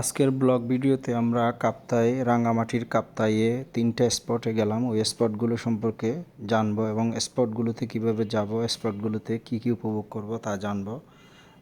আজকের ব্লগ ভিডিওতে আমরা কাপ্তাই রাঙ্গামাটির কাপ্তাইয়ে তিনটা স্পটে গেলাম। ওই স্পটগুলো সম্পর্কে জানব এবং স্পটগুলোতে কীভাবে যাব, স্পটগুলোতে কি কি উপভোগ করব তা জানব।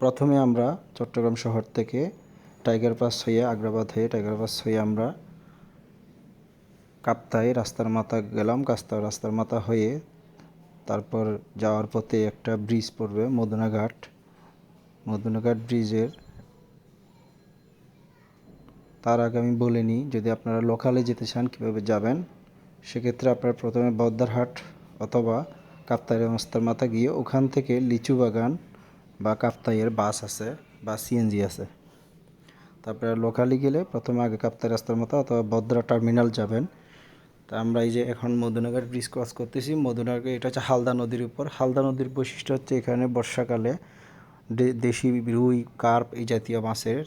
প্রথমে আমরা চট্টগ্রাম শহর থেকে টাইগার পাস হয়ে আগ্রাবাদ হয়ে টাইগার পাস হয়ে আমরা কাপ্তাই রাস্তার মাথা গেলাম। কাস্তা রাস্তার মাথা হয়ে তারপর যাওয়ার পথে একটা ব্রিজ পড়বে, মদনাঘাট। মদনাঘাট ব্রিজের তার আগে আমি বলে নিই, যদি আপনারা লোকালে যেতে চান কীভাবে যাবেন, সেক্ষেত্রে আপনারা প্রথমে বদ্দারহাট অথবা কাপ্তাই রাস্তার মাথা গিয়ে ওখান থেকে লিচু বাগান বা কাপ্তাইয়ের বাস আছে বা সিএনজি আছে। তারপরে লোকালি গেলে প্রথমে আগে কাপ্তাই রাস্তার মতো অথবা বদ্রা টার্মিনাল যাবেন। তা আমরা এই যে এখন মধুনগর ব্রিজ ক্রস করতেছি, মধুনগর এটা হচ্ছে হালদা নদীর উপর। হালদা নদীর বৈশিষ্ট্য হচ্ছে এখানে বর্ষাকালে দেশি রুই, কার্প এই জাতীয় মাছের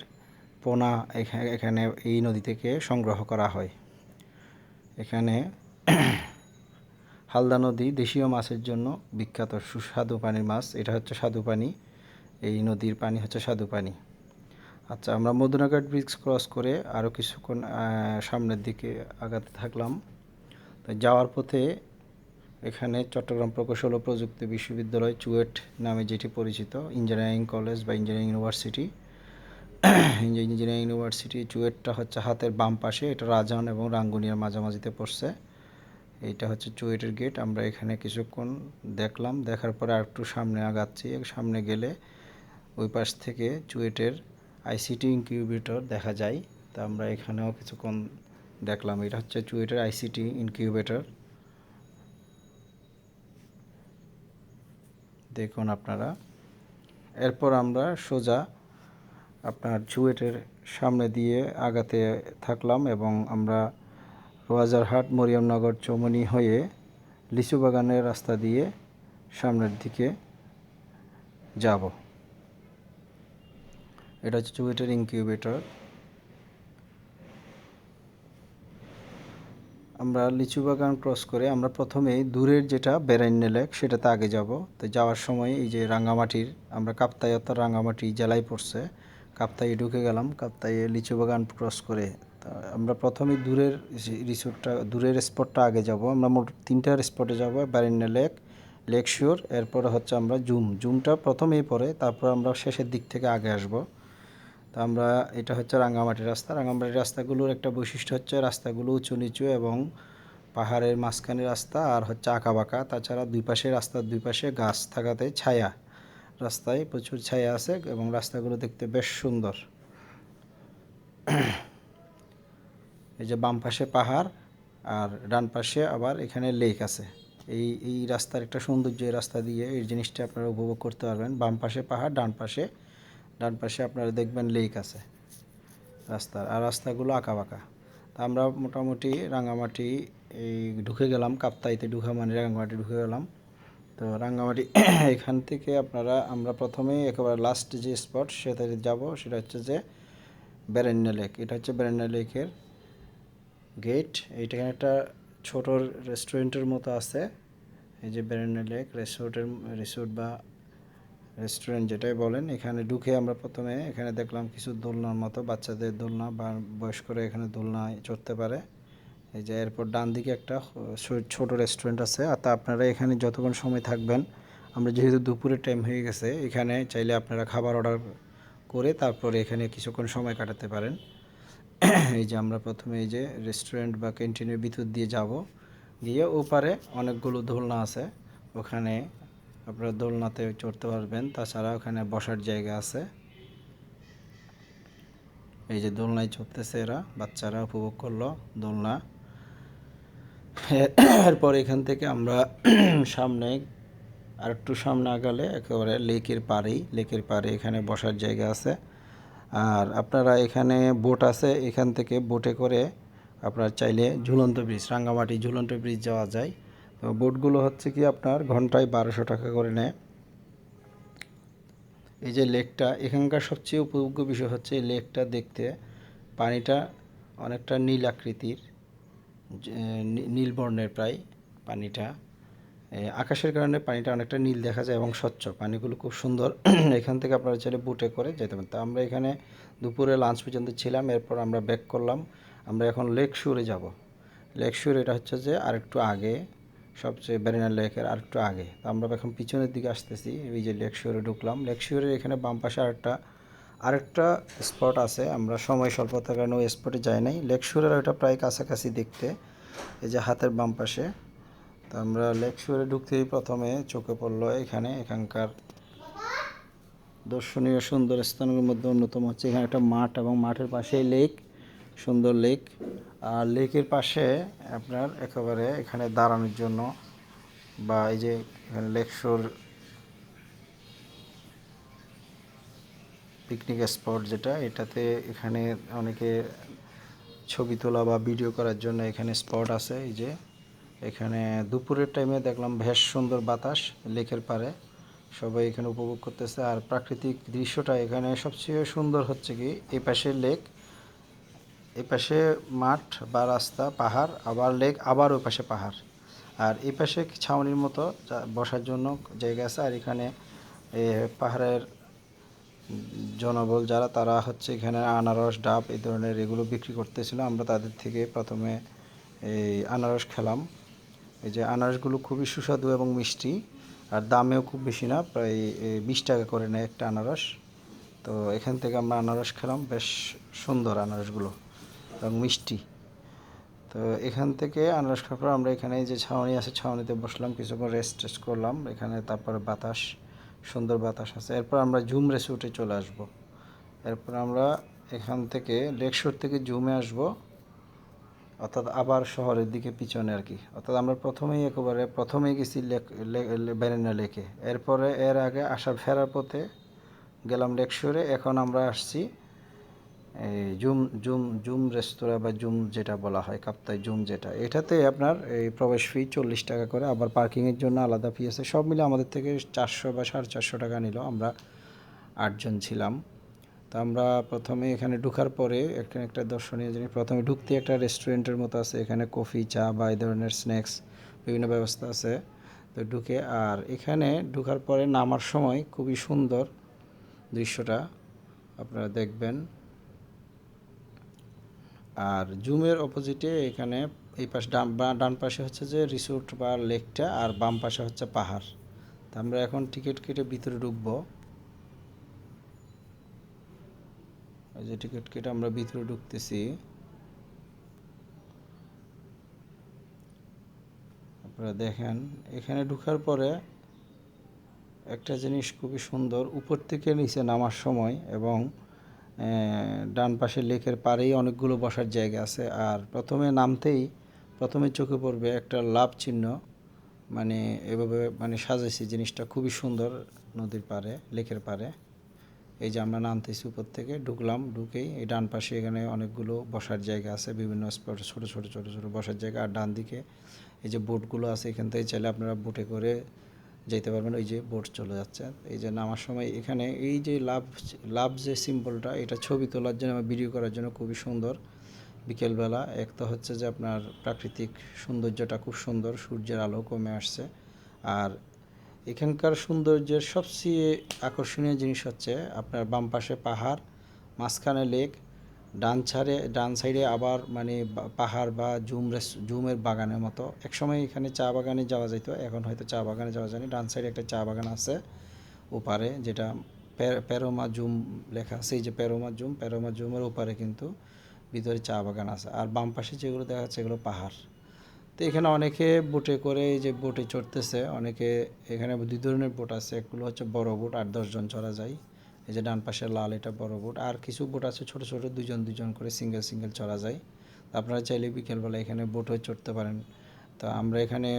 পোনা এখা- এখানে এই নদী থেকে সংগ্রহ করা হয়। এখানে হালদা নদী দেশীয় মাছের জন্য বিখ্যাত সুস্বাদু পানির মাছ। এটা হচ্ছে স্বাদু পানি। এই নদীর পানি হচ্ছে স্বাদু পানি। আচ্ছা আমরা মদুনাঘাট ব্রিজ ক্রস করে আরও কিছুক্ষণ সামনের দিকে আগাতে থাকলাম। তো যাওয়ার পথে এখানে চট্টগ্রাম প্রকৌশল ও প্রযুক্তি বিশ্ববিদ্যালয় চুয়েট নামে যেটি পরিচিত, ইঞ্জিনিয়ারিং কলেজ বা ইঞ্জিনিয়ারিং ইউনিভার্সিটি। ইঞ্জিনিয়ারিং ইউনিভার্সিটি চুয়েটটা হচ্ছে হাতের বাম পাশে, এটা রাজান এবং রাঙ্গুনিয়ার মাঝামাঝিতে পড়ছে। এইটা হচ্ছে চুয়েটের গেট, আমরা এখানে কিছুক্ষণ দেখলাম, দেখার পরে আর একটু সামনে আগাচ্ছি। সামনে গেলে ওই পাশ থেকে চুয়েটের আইসিটি ইনকিউবেটর দেখা যায়, তা আমরা এখানেও কিছুক্ষণ দেখলাম। এটা হচ্ছে চুয়েটের আইসিটি ইনকিউবেটর। দেখুন আপনারা। এরপর আমরা সোজা আপনার চুয়েটের সামনে দিয়ে আগাতে থাকলাম এবং আমরা রোয়াজারহাট মরিয়মনগর চৌমনি হয়ে লিচু বাগানের রাস্তা দিয়ে সামনের দিকে যাব। এটা হচ্ছে চুয়েটের ইনকিউবেটর। আমরা লিচু বাগান ক্রস করে আমরা প্রথমেই দূরের যেটা বেরাইন্নে লেক, সেটাতে আগে যাব। তো যাওয়ার সময় এই যে রাঙ্গামাটির আমরা কাপ্তাই অর্থাৎ রাঙ্গামাটি জেলায় পড়ছে কাপ্তাইয়ে ঢুকে গেলাম, কাপ্তাইয়ে লিচু বাগান ক্রস করে। তা আমরা প্রথমে দূরের রিসোর্টটা, দূরের স্পটটা আগে যাব। আমরা মোট তিনটার স্পটে যাব বেরাইন্নে লেক লেক শিওর এরপরে হচ্ছে আমরা জুম। জুমটা প্রথমেই পড়ে, তারপর আমরা শেষের দিক থেকে আগে আসব। তা আমরা, এটা হচ্ছে রাঙ্গামাটি রাস্তা। রাঙ্গামাটি রাস্তাগুলোর একটা বৈশিষ্ট্য হচ্ছে রাস্তাগুলো উঁচু নিচু এবং পাহাড়ের মাঝখানে রাস্তা আর হচ্ছে আঁকা বাঁকা। তাছাড়া দুই পাশে রাস্তার দুই পাশে গাছ থাকাতে ছায়া। রাস্তায় প্রচুর ছায়া আছে এবং রাস্তাগুলো দেখতে বেশ সুন্দর। এই যে বাম পাশে পাহাড় আর ডান পাশে আবার এখানে লেক আছে। এই এই রাস্তার একটা সৌন্দর্য, এই রাস্তা দিয়ে এই জিনিসটা আপনারা উপভোগ করতে পারবেন। বাম পাশে পাহাড়, ডান পাশে ডান পাশে আপনারা দেখবেন লেক আছে, রাস্তার। আর রাস্তাগুলো আঁকা বাঁকা তা আমরা মোটামুটি রাঙামাটি এই ঢুকে গেলাম, কাপ্তাইতে ঢুকে মানে রাঙামাটি ঢুকে গেলাম। তো রাঙ্গামাটি, এখান থেকে আপনারা, আমরা প্রথমে একেবারে লাস্ট যে স্পট সেটাতে যাব, সেটা হচ্ছে যে বেরেন্না লেক এটা হচ্ছে বেরেন্না লেকের গেট এইটা একটা ছোট রেস্টুরেন্টের মতো আছে। এই যে বেরেন্না লেক রিসোর্টের রিসোর্ট বা রেস্টুরেন্ট যেটাই বলেন, এখানে ঢুকে আমরা প্রথমে এখানে দেখলাম কিছু দোলনার মতো, বাচ্চাদের দোলনা বা বয়স্করা এখানে দোলনায় চড়তে পারে। এই যে এরপর ডান দিকে একটা ছোট রেস্টুরেন্ট আছে। আর তা আপনারা এখানে যতক্ষণ সময় থাকবেন, আমরা যেহেতু দুপুরের টাইম হয়ে গেছে, এখানে চাইলে আপনারা খাবার অর্ডার করে তারপরে এখানে কিছুক্ষণ সময় কাটাতে পারেন। এই যে আমরা প্রথমে এই যে রেস্টুরেন্ট বা ক্যান্টিনের ভিতর দিয়ে যাব। গিয়ে ওপারে অনেকগুলো দোলনা আছে। ওখানে আপনারা দোলনাতে চড়তে পারবেন। তাছাড়া ওখানে বসার জায়গা আছে। এই যে দোলনায় চড়তেছে এরা, বাচ্চারা উপভোগ করল দোলনা। এরপর এখান থেকে আমরা সামনে আর একটু সামনে আগালে একেবারে লেকের পাড়েই, লেকের পাড়ে এখানে বসার জায়গা আছে। আর আপনারা এখানে বোট আছে, এখান থেকে বোটে করে আপনারা চাইলে ঝুলন্ত ব্রিজ, রাঙ্গামাটি ঝুলন্ত ব্রিজ যাওয়া যায়। তো বোটগুলো হচ্ছে কি আপনার ঘন্টায় বারোশো টাকা করে নেয়। এই যে লেকটা, এখানকার সবচেয়ে উপভোগ্য বিষয় হচ্ছে এই লেকটা দেখতে পানিটা অনেকটা নীল আকৃতির। নীল বর্ণের প্রায় পানিটা। আকাশের কারণে পানিটা অনেকটা নীল দেখা যায় এবং স্বচ্ছ। পানিগুলো খুব সুন্দর। এখান থেকে আপনারা চাইলে বুটে করে যেতে পারেন। তো আমরা এখানে দুপুরে লাঞ্চ পর্যন্ত ছিলাম, এরপর আমরা ব্যাক করলাম। আমরা এখন লেক শুরে যাব। লেক শুর এটা হচ্ছে যে আরেকটু আগে, সবচেয়ে ব্যারিনা লেকের আরেকটু আগে। তো আমরা এখন পিছনের দিকে আসতেছি। এই যে লেক শুরে ঢুকলাম। লেক শুরের এখানে বাম পাশে আরেকটা আরেকটা স্পট আছে, আমরা সময় স্বল্পতার কারণে ওই স্পটে যাই নাই। লেক শুরের ওইটা প্রায় কাছাকাছি দেখতে, এই যে হাতের বাম পাশে। তো আমরা লেক শুরে ঢুকতেই প্রথমে চোখে পড়ল এখানে, এখানকার দর্শনীয় সুন্দর স্থানগুলোর মধ্যে অন্যতম হচ্ছে এখানে একটা মাঠ এবং মাঠের পাশেই লেক সুন্দর লেক আর লেকের পাশে আপনার একেবারে এখানে দাঁড়ানোর জন্য বা এই যে এখানে লেক পিকনিক স্পট যেটা এটাতে এখানে অনেকে ছবি তোলা বা ভিডিও করার জন্য এখানে স্পট আছে এই যে। এখানে দুপুরের টাইমে দেখলাম বেশ সুন্দর বাতাস লেকের পাড়ে। সবাই এখানে উপভোগ করতেছে। আর প্রাকৃতিক দৃশ্যটা এখানে সবচেয়ে সুন্দর হচ্ছে কি এই পাশে লেক এই পাশে মাঠ বা রাস্তা পাহাড় আবার লেক আবার ওই পাশে পাহাড়। আর এই পাশে ছাউনির মতো বসার জন্য জায়গা আছে। আর এখানে এ, পাহাড়ের জনবল যারা, তারা হচ্ছে এখানে আনারস, ডাব এই ধরনের এগুলো বিক্রি করতেছিল। আমরা তাদের থেকে প্রথমে এই আনারস খেলাম। এই যে আনারসগুলো খুবই সুস্বাদু এবং মিষ্টি, আর দামেও খুব বেশি না, প্রায় বিশ টাকা করে নেয় একটা আনারস। তো এখান থেকে আমরা আনারস খেলাম, বেশ সুন্দর আনারসগুলো এবং মিষ্টি। তো এখান থেকে আনারস খাওয়ার পর আমরা এখানে যে ছাউনি আছে, ছাউনিতে বসলাম, কিছুক্ষণ রেস্ট টেস্ট করলাম। এখানে তারপরে বাতাস সুন্দর বাতাস আছে। এরপর আমরা জুম রেসোর্টে চলে আসব। এরপর আমরা এখান থেকে লেকশোর থেকে জুমে আসব। অর্থাৎ আবার শহরের দিকে পিছনে আর কি। অর্থাৎ আমরা প্রথমেই একেবারে, প্রথমেই গেছি ব্যারেনা লেকে। এরপরে এর আগে আসার ফেরার পথে গেলাম লেকশোরে। এখন আমরা আসছি জুম জুম জুম রেস্তোরাঁ বা জুম যেটা বলা হয়, কাপ্তাই জুম যেটা, এটাতে আপনার এই প্রবেশ ফি চল্লিশ টাকা করে, আবার পার্কিংয়ের জন্য আলাদা ফি আছে, সব মিলে আমাদের থেকে চারশো বা সাড়ে চারশো টাকা নিল, আমরা আটজন ছিলাম। তো আমরা প্রথমে এখানে ঢুকার পরে, এখানে একটা দর্শনীয় জিনিস, প্রথমে ঢুকতে একটা রেস্টুরেন্টের মতো আছে, এখানে কফি চা বা এই ধরনের স্ন্যাক্স বিভিন্ন ব্যবস্থা আছে। তো ঢুকে, আর এখানে ঢুকার পরে নামার সময় খুবই সুন্দর দৃশ্যটা আপনারা দেখবেন। আর জুমের অপোজিটে এখানে এই পাশে ডান ডান পাশে হচ্ছে যে রিসোর্ট বা লেকটা আর বাম পাশে হচ্ছে পাহাড়। তা আমরা এখন টিকিট কেটে ভিতরে ঢুকবো। এই যে টিকিট কেটে আমরা ভিতরে ঢুকতেছি। আপনারা দেখেন, এখানে ঢুকার পরে একটা জিনিস খুবই সুন্দর, উপর থেকে নিচে নামার সময় এবং ডান পাশে লেকের পাড়েই অনেকগুলো বসার জায়গা আছে। আর প্রথমে নামতেই, প্রথমে চোখে পড়বে একটা লাভ চিহ্ন। মানে এভাবে মানে সাজাইছি জিনিসটা, খুবই সুন্দর নদীর পাড়ে, লেকের পাড়ে। এই যে আমরা নামতেছি উপর থেকে, ঢুকলাম, ঢুকেই এই ডান পাশে এখানে অনেকগুলো বসার জায়গা আছে, বিভিন্ন স্পট, ছোট ছোট ছোট ছোট বসার জায়গা। আর ডান দিকে এই যে বোটগুলো আছে, এখান থেকে চাইলে আপনারা বোটে করে যেতে পারবেন, ওই যে বোট চলে যাচ্ছে। এই যে নামার সময় এখানে এই যে লাভ লাভ যে সিম্বলটা এটা ছবি তোলার জন্য বা ভিডিও করার জন্য খুবই সুন্দর। বিকেলবেলা, এক তো হচ্ছে যে আপনার প্রাকৃতিক সৌন্দর্যটা খুব সুন্দর, সূর্যের আলো কমে আসছে। আর এখানকার সৌন্দর্যের সবচেয়ে আকর্ষণীয় জিনিস হচ্ছে আপনার বাম পাশে পাহাড়, মাঝখানে লেক ডান ছাড়ে, ডান সাইডে আবার মানে পাহাড় বা জুম জুমের বাগানের মতো। একসময় এখানে চা বাগানে যাওয়া যেত এখন হয়তো চা বাগানে যাওয়া যায়নি ডান সাইডে একটা চা বাগান আছে ওপারে, যেটা পে- পেরোমা জুম লেখা আছে। এই যে প্যারোমা জুম প্যারোমা জুমের ওপারে কিন্তু ভিতরে চা বাগান আছে। আর বাম পাশে যেগুলো দেখা যাচ্ছে এগুলো পাহাড়। তো এখানে অনেকে বোটে করে এই যে বোটে চড়তেছে, অনেকে এখানে দুই ধরনের বোট আছে। একগুলো হচ্ছে বড় বোট আট দশজন চড়া যায়। এই যে ডান পাশে লাল, এটা বড় বোট। আর কিছু বোট আছে ছোট ছোট দুজন দুজন করে সিঙ্গেল সিঙ্গেল চড়া যায়। তো আপনারা চাইলে বিকেলবেলা এখানে বোট হয়ে চড়তে পারেন। তো আমরা এখানে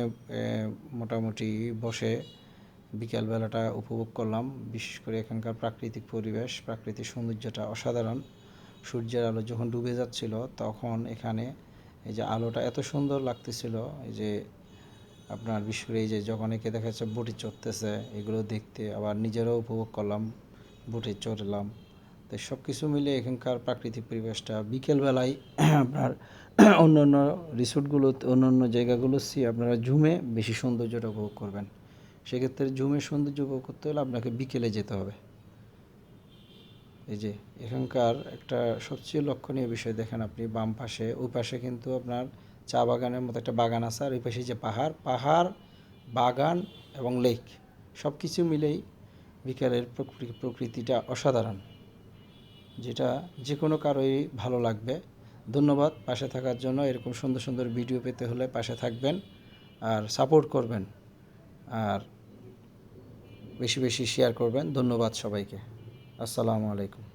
মোটামুটি বসে বিকেলবেলাটা উপভোগ করলাম। বিশেষ করে এখানকার প্রাকৃতিক পরিবেশ, প্রাকৃতিক সৌন্দর্যটা অসাধারণ। সূর্যের আলো যখন ডুবে যাচ্ছিল, তখন এখানে এই যে আলোটা এত সুন্দর লাগতেছিল, এই যে আপনার বিশেষ করে এই যে যখন একে দেখা যাচ্ছে বুটে চড়তেছে, এগুলো দেখতে আবার নিজেরাও উপভোগ করলাম। বুটে চড়লাম। তো সব কিছু মিলে এখানকার প্রাকৃতিক পরিবেশটা বিকেলবেলায় আপনার অন্য অন্য রিসোর্টগুলো অন্য অন্য জায়গাগুলো আপনারা ঝুমে বেশি সৌন্দর্যটা উপভোগ করবেন। সেক্ষেত্রে জুমে সৌন্দর্য উপভোগ করতে হলে আপনাকে বিকেলে যেতে হবে। এই যে এখানকার একটা সবচেয়ে লক্ষণীয় বিষয় দেখেন আপনি, বাম পাশে, ওই পাশে কিন্তু আপনার চা বাগানের মতো একটা বাগান আছে, আর ওই পাশে যে পাহাড় পাহাড়, বাগান এবং লেক সব কিছু মিলেই বিকেলের প্রকৃতি প্রকৃতিটা অসাধারণ, যেটা যে কোনো কারোই ভালো লাগবে। ধন্যবাদ পাশে থাকার জন্য। এরকম সুন্দর সুন্দর ভিডিও পেতে হলে পাশে থাকবেন আর সাপোর্ট করবেন আর বেশি বেশি শেয়ার করবেন। ধন্যবাদ সবাইকে। আসসালামু আলাইকুম।